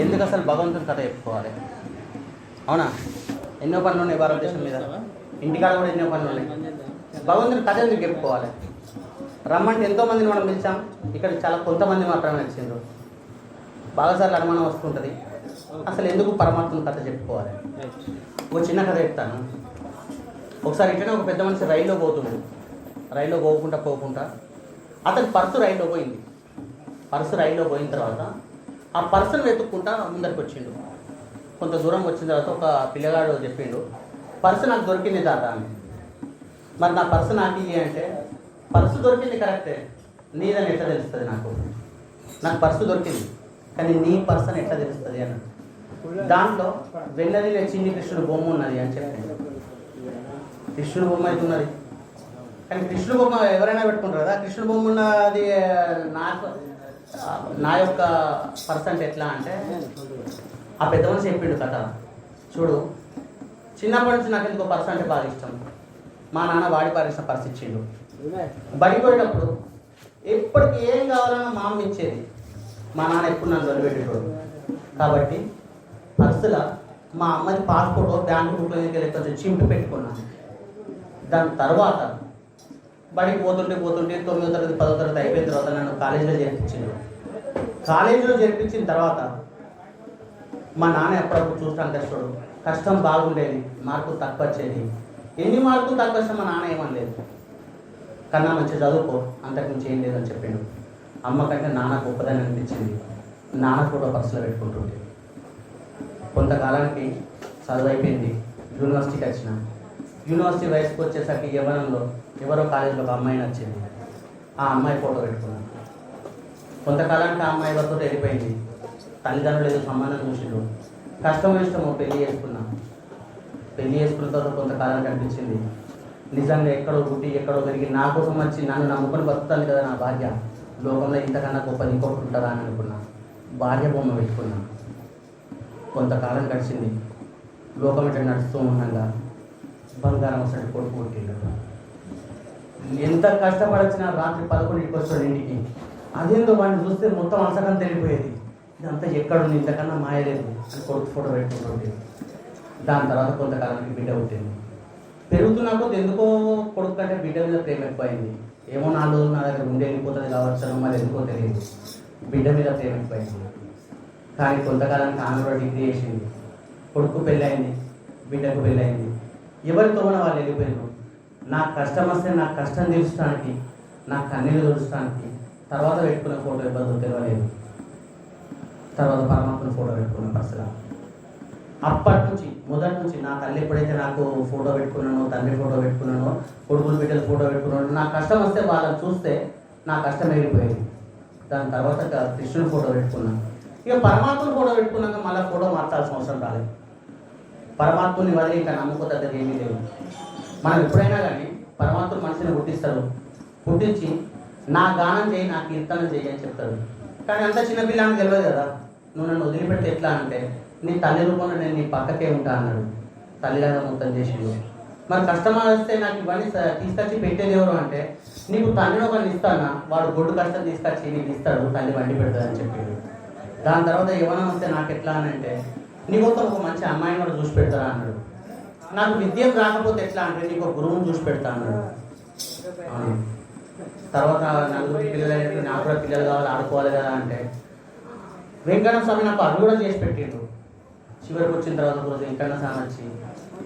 ఎందుకు అసలు భగవంతుని కథ చెప్పుకోవాలి? అవునా? ఎన్నో పనులు ఉన్నాయి భారతదేశం మీద. ఇంటికాడ కూడా ఎన్నో పనులు ఉన్నాయి. భగవంతుని కథ ఎందుకు చెప్పుకోవాలి? రమ్మంటే ఎంతో మందిని మనం పిలిచాం. ఇక్కడ చాలా కొంతమంది మాత్రమే నచ్చింది బాగాసార్లు అనుమానం వస్తుంటుంది. అసలు ఎందుకు పరమాత్మని కథ చెప్పుకోవాలి? ఒక చిన్న కథ చెప్తాను. ఒకసారి ఇట్లనే ఒక పెద్ద మనిషి రైల్లో పోతుండు. రైల్లో పోకుండా పోకుండా అతని పర్సు రైల్లో పోయింది. పర్సు రైల్లో పోయిన తర్వాత ఆ పర్సన్ వెతుక్కుంటా ముందరికి వచ్చిండు కొంత దూరం వచ్చిన తర్వాత ఒక పిల్లగాడు చెప్పిండు పర్సు నాకు దొరికింది తాత అని. మరి నా పర్సు నాకు ఇయ్యి అంటే పర్సు దొరికింది కరెక్టే నీదని ఎట్లా తెలుస్తుంది నాకు? నాకు పర్సు దొరికింది కానీ నీ పర్సన్ ఎట్లా తెలుస్తుంది అని. దాంట్లో వెన్నది చిన్ని కృష్ణుడు బొమ్మ ఉన్నది అని చెప్పాను కృష్ణుడు బొమ్మ అయితే ఉన్నది. కానీ కృష్ణుడు బొమ్మ ఎవరైనా పెట్టుకుంటారు కదా? కృష్ణుడు బొమ్మ ఉన్నది నాకు నా యొక్క పర్సెంట్ ఎట్లా అంటే ఆ పెద్ద మనిషి చెప్పిండు కథ. చూడు చిన్నప్పటి నుంచి నాకు ఎందుకో పర్స్ అంటే బాగా ఇష్టం. మా నాన్న వాడి పారేసిన పర్స్ ఇచ్చిండు. బడికి పోయేటప్పుడు ఎప్పటికి ఏం కావాలన్నా మా అమ్మ ఇచ్చేది. మా నాన్న ఎప్పుడు నన్ను వదిలిపెట్టేటోడు. కాబట్టి పర్సులో మా అమ్మది పాస్పోర్ట్ బ్యాంకు బుక్లో వెళ్ళి కొంచెం చింపి పెట్టుకున్నాను. దాని తర్వాత బడికి పోతుంటే పోతుంటే తొమ్మిదో తరగతి పదో తరగతి అయిపోయిన తర్వాత నన్ను కాలేజీలో చేర్పించిండు కాలేజీలో చేర్పించిన తర్వాత మా నాన్న ఎప్పుడప్పుడు చూస్తాను కష్టడు. కష్టం బాగుండేది మార్కులు తక్కువ వచ్చేది. ఎన్ని మార్కులు తక్కువ వస్తే మా నాన్న ఏమనలేదు. కన్నా మంచి చదువుకో అంతకు మించి ఏం లేదని చెప్పిండు. అమ్మ కంటే నాన్న గొప్పదని అనిపించింది. నాన్న ఫోటో పర్సులో పెట్టుకుంటుండే. కొంతకాలానికి చదువు అయిపోయింది. యూనివర్సిటీకి వచ్చిన. యూనివర్సిటీ వయసుకు వచ్చేసరికి యవనంలో ఎవరో కాలేజీలో ఒక అమ్మాయి నచ్చింది. ఆ అమ్మాయి ఫోటో పెట్టుకున్నాను. కొంతకాలానికి ఆ అమ్మాయి వరకు వెళ్ళిపోయింది. తల్లిదండ్రులు ఏదో సంబంధం చూసిండ్రు. కష్టం ఇష్టమో పెళ్ళి చేసుకున్నాం. పెళ్ళి చేసుకున్న తర్వాత కొంతకాలానికి అనిపించింది. నిజంగా ఎక్కడో పుట్టి ఎక్కడో పెరిగి నా కోసం వచ్చి నన్ను నమ్ముకొని బతుకుతాను కదా నా భార్య. లోకంలో ఇంతకన్నా గొప్పది ఇంకొకటి ఉంటుందా అని అనుకున్నా. భార్య బొమ్మ పెట్టుకున్నా. కొంతకాలం గడిచింది. లోకం ఇట్లా నడుస్తూ ఉండగా బంగారం వస్తాడు కొడుకు పుట్టిండు. ఎంత కష్టపడొచ్చినా రాత్రి పదకొండింటికి వస్తాడు ఇంటికి. అదేందో వాడిని చూస్తే మొత్తం అంతకం తెలిపోయేది. ఇదంతా ఎక్కడుంది? ఇంతకన్నా మాయలేదు అని కొడుకు ఫోటో పెట్టుకుంటుంది దాని తర్వాత కొంతకాలానికి బిడ్డ పుట్టింది. పెరుగుతున్నా కొద్ది ఎందుకో కొడుకు కంటే బిడ్డ మీద ప్రేమ ఎక్కువైంది. ఏమో నాలుగు రోజులు నా దగ్గర ఉండి వెళ్ళిపోతుంది కావచ్చు మరి ఎందుకో తెలియదు. బిడ్డ మీద ప్రేమ ఎక్కువైంది. కానీ కొంతకాలానికి ఆమె కూడా డిగ్రీ చేసింది. కొడుకు పెళ్ళైంది బిడ్డకు పెళ్ళైంది ఎవరితో కూడా వాళ్ళు వెళ్ళిపోయారు నాకు కష్టం వస్తే నా కష్టం తీర్చడానికి నా కన్నీళ్ళు తుడచడానికి తర్వాత పెట్టుకున్న ఫోటో ఇబ్బందులు తెలియలేదు తర్వాత పరమాత్మ ఫోటో పెట్టుకున్న పరిస్థితి అప్పటి నుంచి మొదటి నుంచి నా తల్లి ఎప్పుడైతే నాకు ఫోటో పెట్టుకున్నానో తండ్రి ఫోటో పెట్టుకున్నానో కొడుకులు బిడ్డలు ఫోటో పెట్టుకున్నాను నా కష్టం వస్తే వాళ్ళని చూస్తే నా కష్టం వెళ్ళిపోయేది దాని తర్వాత కృష్ణుడు ఫోటో పెట్టుకున్నాను ఇక పరమాత్మని ఫోటో పెట్టుకున్నాక మళ్ళీ ఫోటో మార్చాల్సిన అవసరం రాలేదు. పరమాత్మని వదిలి ఇంకా నమ్ముకోదగ్గర ఏమీ లేవు మనం ఎప్పుడైనా కానీ పరమాత్మ మనిషిని పుట్టిస్తాడు పుట్టించి నా గానం చేయి నా కీర్తనం చేయి అని చెప్తాడు కానీ అంత చిన్న పిల్లని తెలియదు కదా. నువ్వు నన్ను వదిలిపెడితే ఎట్లా? అంటే నీ తల్లి రూపంలో నేను నీ పక్కకే ఉంటా అన్నాడు. తల్లిలాగా మొత్తం చేసిండు మరి కష్టమా వస్తే నాకు ఇవన్నీ తీసుకొచ్చి పెట్టేది ఎవరు అంటే నీకు తండ్రిని ఒకరిని ఇస్తానా? వాడు గొడ్డు కష్టం తీసుకొచ్చి నీకు ఇస్తాడు తల్లి వండి అని చెప్పాడు దాని తర్వాత ఏమైనా వస్తే నాకు ఎట్లా అని అంటే నీ కోసం ఒక మంచి అమ్మాయిని కూడా చూసి పెడతారా? అన్నాడు. నాకు విద్యం రాకపోతే ఎట్లా అంటే నీకు ఒక గురువుని చూసి పెడతా అన్నాడు. అవును. తర్వాత నలుగురు పిల్లలు అయినట్టు నాకు కూడా పిల్లలు కావాలి ఆడుకోవాలి కదా అంటే. వెంకన్న స్వామి నాకు అవి కూడా చేసి పెట్టిండు చివరికి వచ్చిన తర్వాత రోజు వెంకన్న స్వామి వచ్చి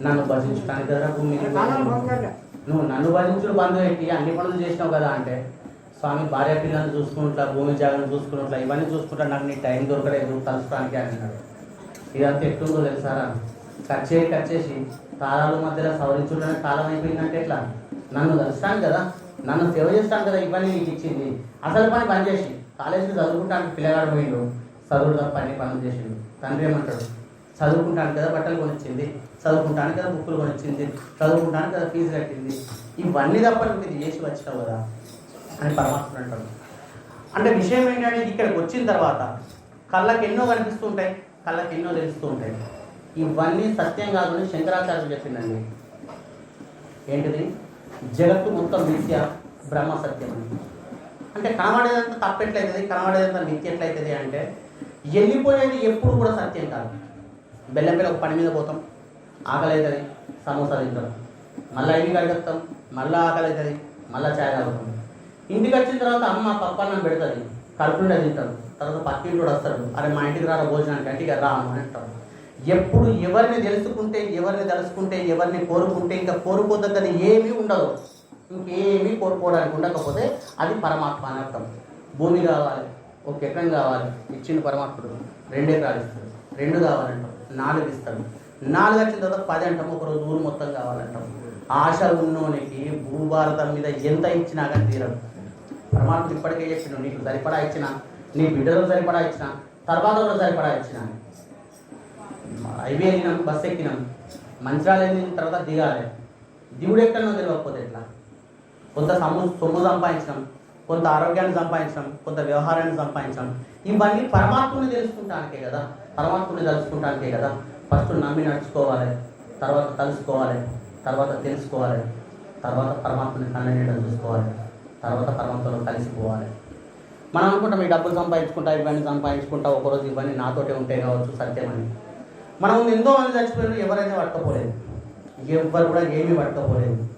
నన్ను భజించడానికి కదా భూమి. నువ్వు నన్ను భజించుడు బంధు పెట్టి అన్ని పనులు చేసినావు కదా అంటే. స్వామి భార్య పిల్లల్ని చూసుకుంటా భూమి జాగ్రత్త చూసుకుంటా ఇవన్నీ చూసుకుంటా నాకు నీ టైం దొరకలేదు తలుచుకోవడానికి అన్నాడు. ఇదంతా ఎట్లుందో తెలుసారా? కట్ చేయి కట్ చేసి తాళాల మధ్యలో సవరించుండడానికి కాలం అయిపోయిందంటే ఎట్లా? నన్ను కలుస్తాను కదా. నన్ను సేవ చేస్తాను కదా ఇవన్నీ నీకు ఇచ్చింది. అసలు పని పని చేసి. కాలేజీకి చదువుకుంటానికి పిల్లగాడు పోయిండు. చదువుడు తప్ప అన్ని పనులు చేసిండు. తండ్రి ఏమంటాడు? చదువుకుంటాను కదా బట్టలు కొనిచ్చింది. చదువుకుంటాను కదా బుక్కులు కొనిచ్చింది. చదువుకుంటాను కదా ఫీజు కట్టింది. ఇవన్నీ తప్ప మీరు చేసి వచ్చావు కదా అని పరమాత్మ అంటాడు. అంటే విషయం ఏంటంటే ఇక్కడికి వచ్చిన తర్వాత కళ్ళకి ఎన్నో కనిపిస్తుంటాయి కళ్ళకి ఎన్నో తెలుస్తూ ఉంటాయి. ఇవన్నీ సత్యం కాదు అని శంకరాచార్యులు చెప్పిందండి. ఏంటిది? జగత్తు మొత్తం నిత్య బ్రహ్మ సత్యం. అని అంటే కనబడేదంతా తప్పెట్లయితుంది కనబడేదంతా మిథ్య ఎట్లయితుంది అంటే వెళ్ళిపోయేది ఎప్పుడు కూడా సత్యం కాదు. బెల్లంపల్లి ఒక పని మీద పోతాం ఆకలి అవుతుంది సమోసా తింటాం. మళ్ళీ ఇంటికి అడుగుతాం మళ్ళీ ఆకలి అవుతుంది మళ్ళీ ఛాయ్ తాగుతాం. ఇంటికి వచ్చిన తర్వాత అమ్మ పప్పన్నం పెడుతుంది కడుపుండే తింటారు. తర్వాత పక్కింటి వస్తాడు అరే మా ఇంటికి రారా భోజనానికి? అంటే ఇక రాము అని ఎప్పుడు ఎవరిని తెలుసుకుంటే ఎవరిని తెలుసుకుంటే ఎవరిని కోరుకుంటే ఇంకా కోరుకోదగ్గది ఏమీ ఉండదు. ఇంకేమీ కోరుకోవడానికి ఉండకపోతే అది పరమాత్మ అని అర్థం. భూమి కావాలి ఒక ఎకరం కావాలి ఇచ్చిన పరమాత్ముడు రెండు ఎకరాలు ఇస్తాడు రెండు కావాలంటాం నాలుగు ఇస్తాడు. నాలుగు వచ్చిన తర్వాత పది అంటాం ఒక రోజు ఊరు మొత్తం కావాలంటాం. ఆశ ఉన్నోనికి భూభారతం మీద ఎంత ఇచ్చినా కానీ తీరదు పరమాత్ముడు ఇప్పటికే చెప్పిన నీకు సరిపడా ఇచ్చిన నీ బిడ్డలు సరిపడా ఇచ్చిన తర్వాత సరిపడా ఇచ్చిన. హైవే వెళ్ళినాం బస్ ఎక్కినాం. మంచిరాలు వెళ్ళిన తర్వాత దిగాలి. దిగుడు ఎక్కడనో తెలియకపోతే ఎట్లా? కొంత సమ్ము సొమ్ము సంపాదించడం కొంత ఆరోగ్యాన్ని సంపాదించడం కొంత వ్యవహారాన్ని సంపాదించడం ఇవన్నీ పరమాత్మని తెలుసుకుంటానికే కదా. పరమాత్మని తెలుసుకుంటానికే కదా. ఫస్ట్ నమ్మి నడుచుకోవాలి తర్వాత తలుసుకోవాలి తర్వాత తెలుసుకోవాలి తర్వాత పరమాత్మని కన్ననీయడం చూసుకోవాలి తర్వాత పరమాత్మలో కలిసిపోవాలి మనం అనుకుంటాం ఈ డబ్బులు సంపాదించుకుంటా ఇవన్నీ సంపాదించుకుంటా ఒకరోజు ఇవన్నీ నాతోటే ఉంటే కావచ్చు సత్యమని. మనం ఎంతో మంది చచ్చిపోయిన ఎవరైతే పట్టకపోలేదు? ఎవ్వరు కూడా ఏమీ పట్టకపోలేదు.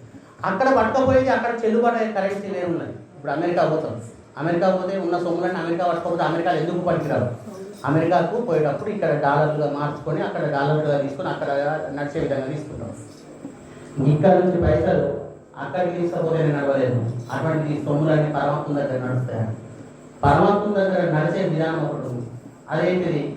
అక్కడ పట్టకపోయేది అక్కడ చెల్లుబాటు అయ్యే కరెన్సీ వేరు ఉన్నది. ఇప్పుడు అమెరికా పోతాం. అమెరికా పోతే ఉన్న సొమ్ములన్నీ అమెరికా పట్టకపోతే అమెరికా ఎందుకు పనికిరావు? అమెరికాకు పోయేటప్పుడు ఇక్కడ డాలర్లుగా మార్చుకొని అక్కడ డాలర్లుగా తీసుకొని అక్కడ నడిచే విధంగా తీసుకుంటాం. ఇక్కడ నుంచి పైసలు అక్కడికి తీసుకపోతే నడవలేదు అటువంటి సొమ్ములన్నీ పరమాత్మ దగ్గర నడుస్తాయి? పరమాత్మ దగ్గర నడిచే విధానం ఒకటి ఉంది. అదేంటిది?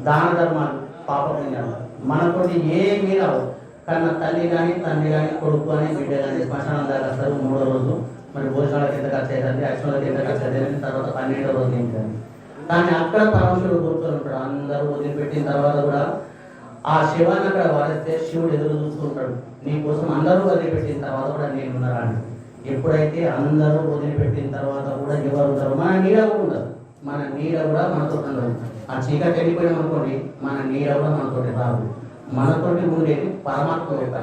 దాన ధర్మాలు. పాప పుణ్యాలు మనతోటి ఏమీ రావు. కన్నా తల్లి కానీ తండ్రి కానీ కొడుకు కానీ బిడ్డ కానీ శ్మశానం దాకా వస్తారు మూడో రోజు. మరి భోజనాలకు ఎంత ఖర్చు అవుతుంది అక్షరాలకు ఎంత ఖర్చు అవుతుంది తర్వాత పన్నెండో రోజు ఏంటని కానీ అక్కడ పరమశివుడు కూర్చొని ఉంటాడు. అందరూ వదిలిపెట్టిన తర్వాత కూడా ఆ శివాన్ని అక్కడ వాడిస్తే శివుడు ఎదురు చూస్తుంటాడు నీ కోసం అందరూ వదిలిపెట్టిన తర్వాత కూడా నేను ఉన్నారా అని. ఎప్పుడైతే అందరూ వదిలిపెట్టిన తర్వాత కూడా ఎవరు ఉంటారు మనం నీడ మన నీడ కూడా మనతో ఉండదు ఆ చీకటి వెళ్ళిపోయాం అనుకోండి మన నీడ కూడా మనతోటి రాదు మనతోటి ఉండేది పరమాత్మ యొక్క